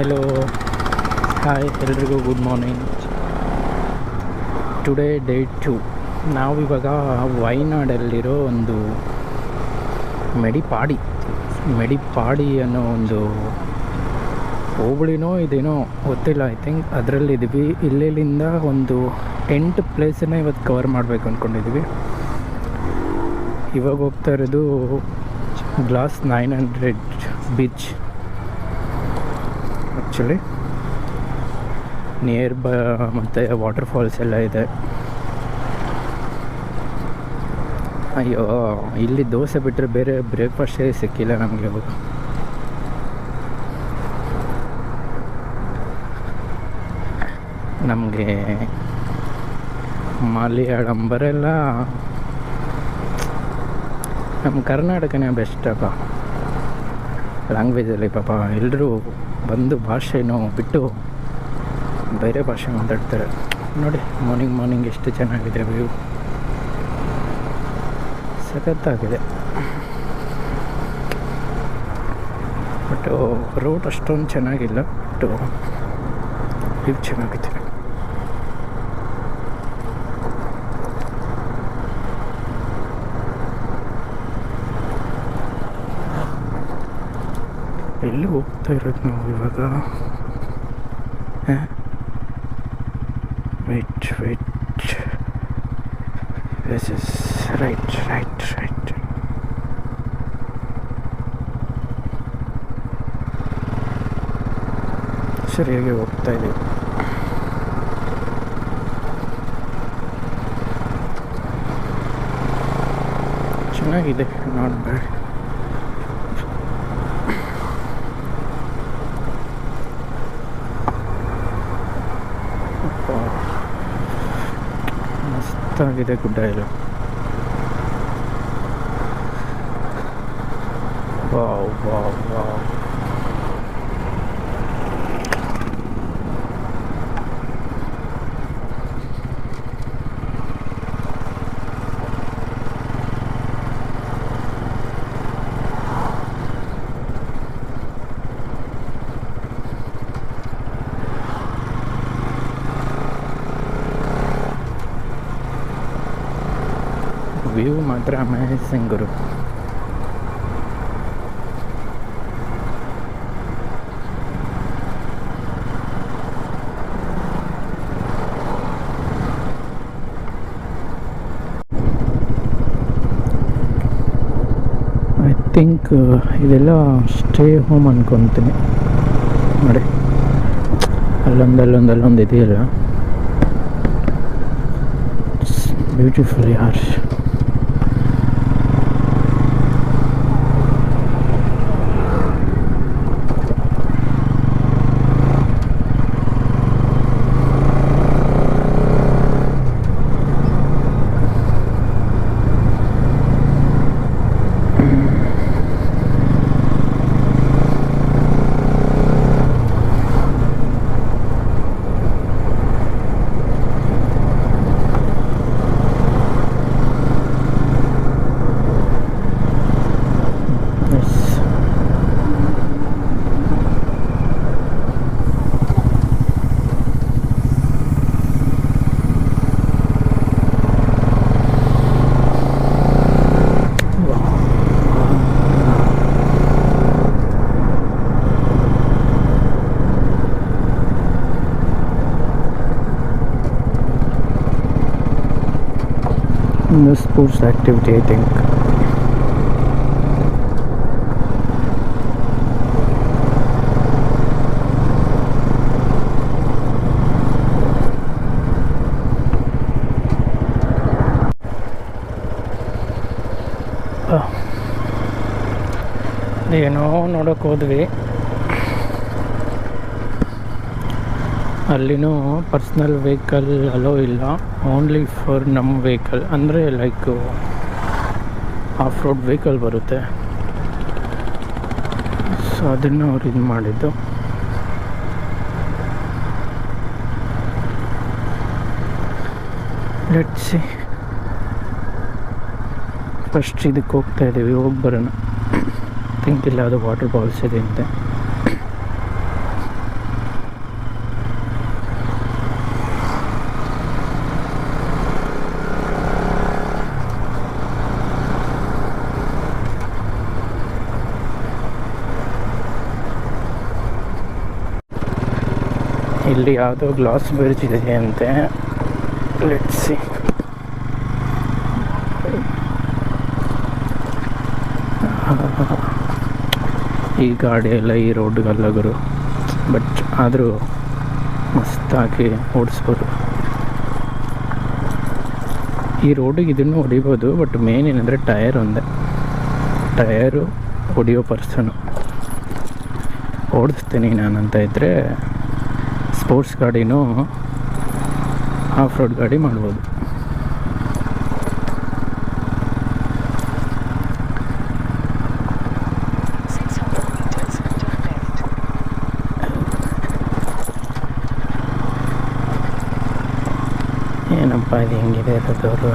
Hello hi ಎಲ್ರಿಗೂ good morning today day two ನಾವಿವಾಗ ವಯನಾಡಲ್ಲಿರೋ ಒಂದು ಮೆಡಿಪಾಡಿ ಮೆಡಿಪಾಡಿ ಅನ್ನೋ ಒಂದು ಹೋಬಳಿನೋ ಇದೇನೋ ಗೊತ್ತಿಲ್ಲ ಐ ಥಿಂಕ್ ಅದರಲ್ಲಿದ್ದೀವಿ ಇಲ್ಲಿಂದ ಒಂದು ಎಂಟು ಪ್ಲೇಸನ್ನ ಇವತ್ತು ಕವರ್ ಮಾಡಬೇಕು ಅಂದ್ಕೊಂಡಿದ್ದೀವಿ ಇವಾಗ ಹೋಗ್ತಾ ಇರೋದು glass nine hundred beach actually near ಬ ಮತ್ತು ವಾಟರ್ ಫಾಲ್ಸ್ ಎಲ್ಲ ಇದೆ. ಅಯ್ಯೋ, ಇಲ್ಲಿ ದೋಸೆ ಬಿಟ್ಟರೆ ಬೇರೆ ಬ್ರೇಕ್ಫಾಸ್ಟೇ ಸಿಕ್ಕಿಲ್ಲ ನಮಗೆ ನಮಗೆ ಮಲಯಾಳಂ ಬರೆಲ್ಲ ನಮ್ಮ ಕರ್ನಾಟಕನೇ ಬೆಸ್ಟ್ ಅಪ್ಪ. ಲ್ಯಾಂಗ್ವೇಜಲ್ಲಿ ಪಾಪ ಎಲ್ಲರೂ ಬಂದು ಭಾಷೆನೂ ಬಿಟ್ಟು ಬೇರೆ ಭಾಷೆ ಮಾತಾಡ್ತಾರೆ. ನೋಡಿ ಮಾರ್ನಿಂಗ್ ಮಾರ್ನಿಂಗ್ ಎಷ್ಟು ಚೆನ್ನಾಗಿದೆ ವ್ಯೂ ಸಖತ್ತಾಗಿದೆ. ಬಟ್ ರೋಡ್ ಅಷ್ಟೊಂದು ಚೆನ್ನಾಗಿಲ್ಲ ಬಟ್ ವ್ಯೂ ಚೆನ್ನಾಗಿದೆ. ಎಲ್ಲಿ ಹೋಗ್ತಾ ಇರೋದು ನಾವು ಇವಾಗ. Wait wait yes yes right right right ಸರಿಯಾಗಿ ಹೋಗ್ತಾ ಇದ್ದೀವಿ ಚೆನ್ನಾಗಿದೆ ನಾಟ್ ಬ್ಯಾಡ್ ಮಸ್ತಾಗಿದೆ ಗುಡ್ಡ ಎಲ್ಲ ವಾವ್ ವಾವ್ ಸಿಂಗ್ ಮಾತ್ರ ಗುರು ಐ ಥಿಂಕ್ ಇದೆಲ್ಲ ಸ್ಟೇ ಹೋಮ್ ಅನ್ಕೊತೀನಿ ನೋಡಿ ಅಲ್ಲೊಂದು ಅಲ್ಲೊಂದು ಅಲ್ಲೊಂದು ಇದೆಯಲ್ಲ beautiful No sports activity, I think. ಏನೋ ನೋಡೋಕೆ ಹೋದ್ವಿ ಅಲ್ಲಿನೂ ಪರ್ಸ್ನಲ್ ವೆಹಿಕಲ್ ಅಲೋ ಇಲ್ಲ. ಓನ್ಲಿ ಫಾರ್ ನಮ್ಮ ವೆಹಿಕಲ್. ಅಂದರೆ ಲೈಕ್ ಆಫ್ ರೋಡ್ ವೆಹಿಕಲ್ ಬರುತ್ತೆ. ಸೊ ಅದನ್ನು ಅವ್ರು ಇದು ಮಾಡಿದ್ದು. ಲೆಟ್ಸಿ ಫಸ್ಟ್ ಇದಕ್ಕೆ ಹೋಗ್ತಾ ಇದ್ದೀವಿ ಹೋಗಿ ಬರೋಣ. ತಿಂಕಿಲ್ಲ ಅದು ವಾಟರ್ ಫಾಲ್ಸ್ ಇದೆ ಅಂತೆ. ಇಲ್ಲಿ ಯಾವುದೋ ಗ್ಲಾಸ್ ಬ್ರಿಡ್ಜ್ ಇದೆ ಅಂತೆ. ಲೆಟ್ಸಿ ಈ ಗಾಡಿ ಎಲ್ಲ ಈ ರೋಡ್ಗಲ್ಲಗರು ಬಟ್ ಆದರೂ ಮಸ್ತಾಗಿ ಓಡಿಸ್ಬೋದು. ಈ ರೋಡಿಗೆ ಇದನ್ನು ಹೊಡಿಬೋದು ಬಟ್ ಮೇನ್ ಏನಂದರೆ ಟಯರ್ ಒಂದೇ. ಟಯರು ಹೊಡಿಯೋ ಪರ್ಸನು ಓಡಿಸ್ತೀನಿ ನಾನಂತ ಇದ್ದರೆ ಸ್ಪೋರ್ಟ್ಸ್ ಗಾಡಿನೂ ಆಫ್ ರೋಡ್ ಗಾಡಿ ಮಾಡ್ಬೋದು Six hundred meters, turn left. ಏನಪ್ಪ ಇದು ಹೆಂಗಿದೆ ಇರೋದವರು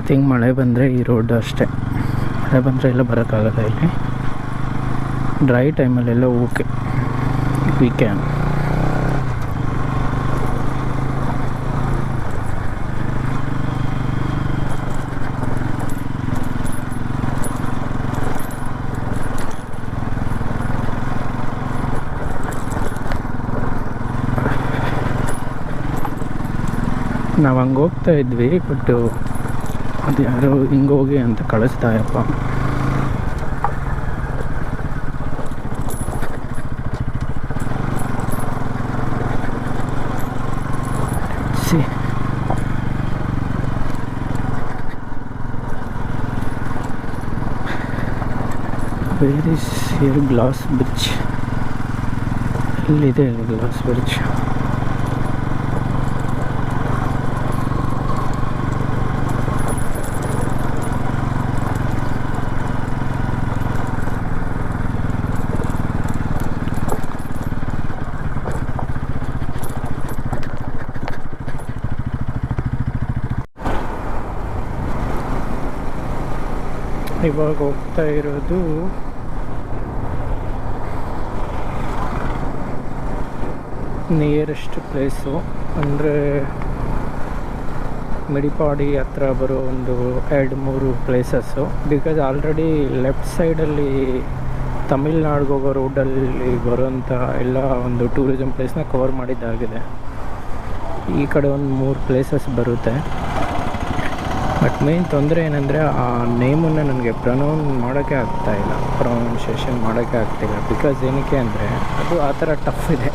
ಐ ಥಿಂಕ್ ಮಳೆ ಬಂದರೆ ಈ ರೋಡ್ ಅಷ್ಟೇ. ಮಳೆ ಬಂದರೆ ಎಲ್ಲ ಬರೋಕ್ಕಾಗಲ್ಲ ಇಲ್ಲಿ. ಡ್ರೈ ಟೈಮಲ್ಲೆಲ್ಲ ಓಕೆ ವಿ ಕ್ಯಾನ್ ನಾವು ಹಂಗೆ ಹೋಗ್ತಾ ಇದ್ವಿ ಬಟ್ ಅದು ಯಾರೋ ಹಿಂಗೆ ಹೋಗಿ ಅಂತ ಕಳಿಸ್ತಾಯಪ್ಪ. See where is here glass bridge ಇಲ್ಲಿದೆ ಗ್ಲಾಸ್ ಬ್ರಿಡ್ಜ್ ಇವಾಗ ಹೋಗ್ತಾ ಇರೋದು ನಿಯರೆಸ್ಟ್ ಪ್ಲೇಸು ಅಂದರೆ ಮಿಡಿಪಾಡಿ ಹತ್ರ ಬರೋ ಒಂದು ಎರಡು ಮೂರು ಪ್ಲೇಸಸ್ಸು ಬಿಕಾಸ್ ಆಲ್ರೆಡಿ ಲೆಫ್ಟ್ ಸೈಡಲ್ಲಿ ತಮಿಳ್ನಾಡಿಗೆ ಹೋಗೋ ರೋಡಲ್ಲಿ ಬರೋಂಥ ಎಲ್ಲ ಒಂದು ಟೂರಿಸಮ್ ಪ್ಲೇಸ್ನ ಕವರ್ ಮಾಡಿದ್ದಾಗಿದೆ. ಈ ಕಡೆ ಒಂದು ಮೂರು ಪ್ಲೇಸಸ್ ಬರುತ್ತೆ. ಬಟ್ ಮೇನ್ ತೊಂದರೆ ಏನಂದರೆ ಆ ನೇಮನ್ನು ನನಗೆ ಪ್ರೊನೌನ್ ಮಾಡೋಕ್ಕೆ ಆಗ್ತಾಯಿಲ್ಲ ಪ್ರೊನೌನ್ಸಿಯೇಷನ್ ಮಾಡೋಕ್ಕೆ ಆಗ್ತಿಲ್ಲ ಬಿಕಾಸ್ ಏನಕ್ಕೆ ಅಂದರೆ ಅದು ಆ ಥರ ಟಫ್ ಇದೆ.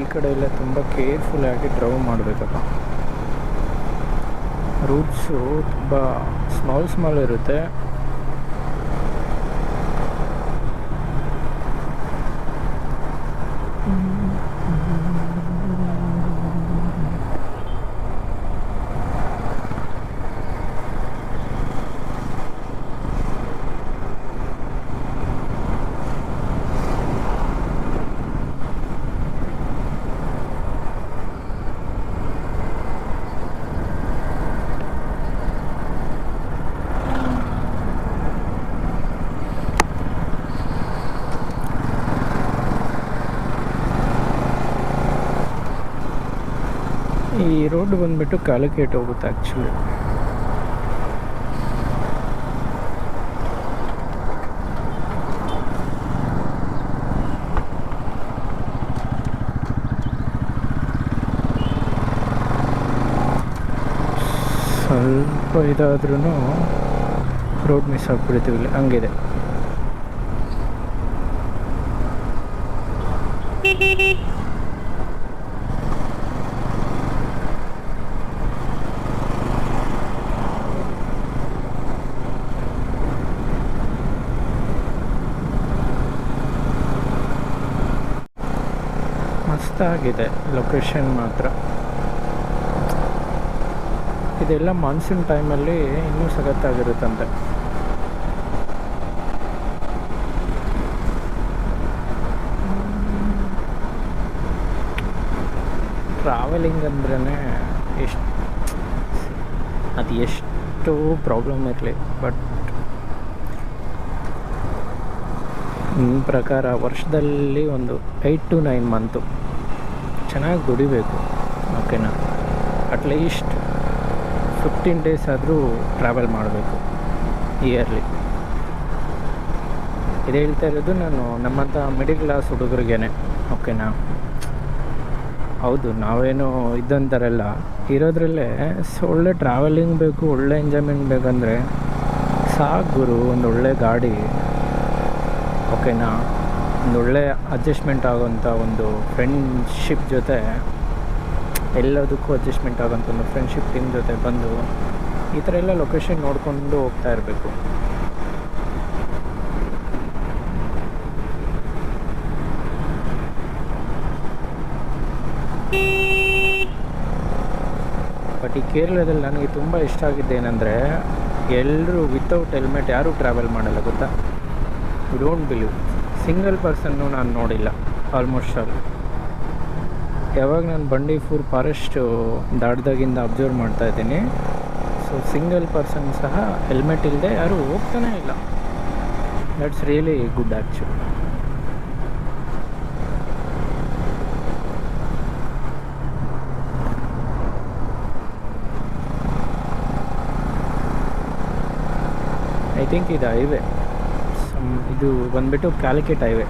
ಈ ಕಡೆ ಎಲ್ಲ ತುಂಬ ಕೇರ್ಫುಲ್ಲಾಗಿ ಡ್ರೈವ್ ಮಾಡಬೇಕಪ್ಪ. ರೂಟ್ಸು ತುಂಬ ಸ್ಮಾಲ್ ಸ್ಮಾಲ್ ಇರುತ್ತೆ ಈ ರೋಡ್ ಬಂದ್ಬಿಟ್ಟು ಕಾಲಕೇಟ್ ಹೋಗುತ್ತೆ ಆ್ಯಕ್ಚುಲಿ ಸ್ವಲ್ಪ ಇದಾದ್ರೂ ರೋಡ್ ಮಿಸ್ ಆಗ್ಬಿಡ್ತೀವಿ ಇಲ್ಲಿ. ಹಂಗಿದೆ. ಮಸ್ತಾಗಿದೆ ಲೊಕೇಶನ್ ಮಾತ್ರ. ಇದೆಲ್ಲ ಮಾನ್ಸೂನ್ ಟೈಮಲ್ಲಿ ಇನ್ನೂ ಸಖತ್ತಾಗಿರುತ್ತಂತೆ. ಟ್ರಾವೆಲಿಂಗ್ ಅಂದ್ರೇ ಎಷ್ಟು, ಅದು ಎಷ್ಟು ಪ್ರಾಬ್ಲಮ್ ಇರಲಿ ಬಟ್ ನನ್ನ ಪ್ರಕಾರ ವರ್ಷದಲ್ಲಿ ಒಂದು ಏಯ್ಟ್ ಟು ನೈನ್ ಮಂತು ಚೆನ್ನಾಗಿ ದುಡಿಬೇಕು ಓಕೆನಾ ಅಟ್ಲೀಸ್ಟ್ ಫಿಫ್ಟೀನ್ ಡೇಸ್ ಆದರೂ ಟ್ರಾವೆಲ್ ಮಾಡಬೇಕು ಇಯರ್ಲಿ ಇದು ಹೇಳ್ತಾ ಇರೋದು ನಾನು ನಮ್ಮಂಥ ಮಿಡಿಲ್ ಕ್ಲಾಸ್ ಹುಡುಗರಿಗೇನೆ ಓಕೆನಾ ಹೌದು, ನಾವೇನು ಇದ್ದಂತಾರಲ್ಲ ಇರೋದ್ರಲ್ಲೇ ಸೊ ಒಳ್ಳೆ ಟ್ರಾವೆಲಿಂಗ್ ಬೇಕು, ಒಳ್ಳೆ ಎಂಜಾಯ್ಮೆಂಟ್ ಬೇಕಂದರೆ ಸಾಕು ಗುರು, ಒಂದು ಒಳ್ಳೆ ಗಾಡಿ ಓಕೆನಾ ಒಂದು ಒಳ್ಳೆಯ ಅಡ್ಜಸ್ಟ್ಮೆಂಟ್ ಆಗೋಂಥ ಒಂದು ಫ್ರೆಂಡ್ಶಿಪ್ ಜೊತೆ ಎಲ್ಲದಕ್ಕೂ ಅಡ್ಜಸ್ಟ್ಮೆಂಟ್ ಆಗೋಂಥ ಒಂದು ಫ್ರೆಂಡ್ಶಿಪ್ ಟೀಮ್ ಜೊತೆ ಬಂದು ಈ ಥರ ಎಲ್ಲ ಲೊಕೇಶನ್ ನೋಡಿಕೊಂಡು ಹೋಗ್ತಾ ಇರಬೇಕು. ಬಟ್ ಈ ಕೇರಳದಲ್ಲಿ ನನಗೆ ತುಂಬ ಇಷ್ಟ ಆಗಿದ್ದೇನೆಂದರೆ ಎಲ್ಲರೂ ವಿತೌಟ್ ಹೆಲ್ಮೆಟ್ ಯಾರೂ ಟ್ರಾವೆಲ್ ಮಾಡಲ್ಲ, ಗೊತ್ತಾ? ಯು ಡೋಂಟ್ ಬಿಲೀವ್ ಸಿಂಗಲ್ ಪರ್ಸನ್ನು ನಾನು ನೋಡಿಲ್ಲ ಆಲ್ಮೋಸ್ಟ್ ಆಲ್ ಯಾವಾಗ ನಾನು ಬಂಡೀಪುರ್ ಫಾರೆಸ್ಟು ದಾಟ್ದಾಗಿಂದ ಅಬ್ಸರ್ವ್ ಮಾಡ್ತಾ ಇದ್ದೀನಿ. ಸೊ ಸಿಂಗಲ್ ಪರ್ಸನ್ ಸಹ ಹೆಲ್ಮೆಟ್ ಇಲ್ಲದೆ ಯಾರೂ ಹೋಗ್ತಾನೇ ಇಲ್ಲ. That's really good actually I think ಇದು ಹೈವೇ ಇದು ಬಂದ್ಬಿಟ್ಟು ಕ್ಯಾಲಿಕೆಟ್ ಹೈವೇ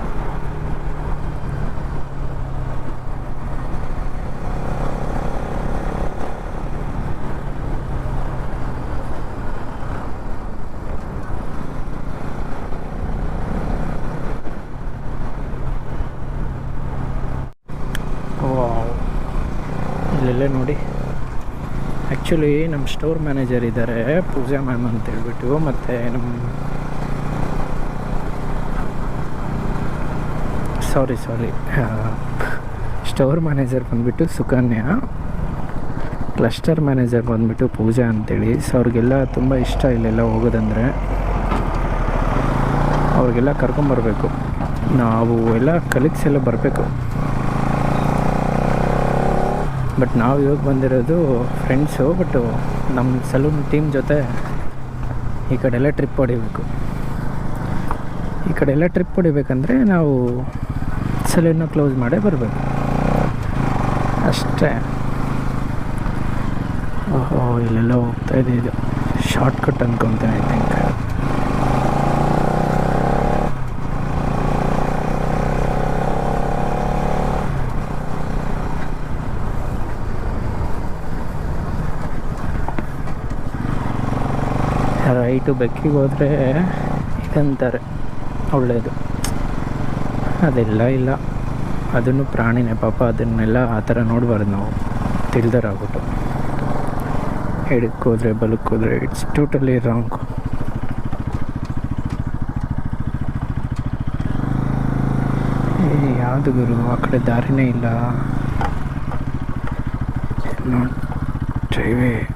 ನೋಡಿ. ಆ್ಯಕ್ಚುಲಿ ನಮ್ಮ ಸ್ಟೋರ್ ಮ್ಯಾನೇಜರ್ ಇದ್ದಾರೆ, ಪೂಜಾ ಮ್ಯಾಮ್ ಅಂತ ಹೇಳ್ಬಿಟ್ಟು, ಮತ್ತು ನಮ್ಮ ಸಾರಿ ಸಾರಿ ಸ್ಟೋರ್ ಮ್ಯಾನೇಜರ್ ಬಂದುಬಿಟ್ಟು ಸುಕನ್ಯಾ. ಕ್ಲಸ್ಟರ್ ಮ್ಯಾನೇಜರ್ ಬಂದುಬಿಟ್ಟು ಪೂಜಾ ಅಂತೇಳಿ. ಸೊ ಅವ್ರಿಗೆಲ್ಲ ತುಂಬ ಇಷ್ಟ ಇಲ್ಲೆಲ್ಲ ಹೋಗೋದಂದರೆ ಅವ್ರಿಗೆಲ್ಲ ಕರ್ಕೊಂಬರ್ಬೇಕು. ನಾವು ಎಲ್ಲ ಕಲೀಗ್ಸ್ ಎಲ್ಲ ಬರಬೇಕು. ಬಟ್ ನಾವು ಇವಾಗ ಬಂದಿರೋದು ಫ್ರೆಂಡ್ಸು ಬಟ್ಟು ನಮ್ಮ ಸಲೂನ್ ಟೀಮ್ ಜೊತೆ ಈ ಕಡೆ ಎಲ್ಲ ಟ್ರಿಪ್ ಹೊಡಿಬೇಕು. ಈ ಕಡೆ ಎಲ್ಲ ಟ್ರಿಪ್ ಹೊಡಿಬೇಕಂದ್ರೆ ನಾವು ಸಲೂನ್ನ ಕ್ಲೋಸ್ ಮಾಡೇ ಬರಬೇಕು. ಅಷ್ಟೇ. ಓಹೋ, ಇಲ್ಲೆಲ್ಲ ಹೋಗ್ತಾ ಇದೆ ಇದು. ಶಾರ್ಟ್ ಕಟ್ ಅನ್ಕೊತೇನೆ ಐ ಥಿಂಕ್ ರೈಟು ಬೆಕ್ಕಿಗೆ ಹೋದರೆ ಇದಂತಾರೆ. ಒಳ್ಳೆಯದು ಅದೆಲ್ಲ ಇಲ್ಲ. ಅದನ್ನು ಪ್ರಾಣಿನೇ, ಪಾಪ ಅದನ್ನೆಲ್ಲ ಆ ಥರ ನೋಡಬಾರ್ದು ನಾವು. ತಿಳಿದರಾಗ್ಬಿಟ್ಟು. ಎಡಕ್ಕೆ ಬಲಕ್ಕೋದ್ರೆ ಇಟ್ಸ್ ಟೋಟಲಿ ರಾಂಗ್ ಯಾವುದು ಗುರು? ಆ ಕಡೆ ದಾರಿನೇ ಇಲ್ಲ. ಹೈವೇ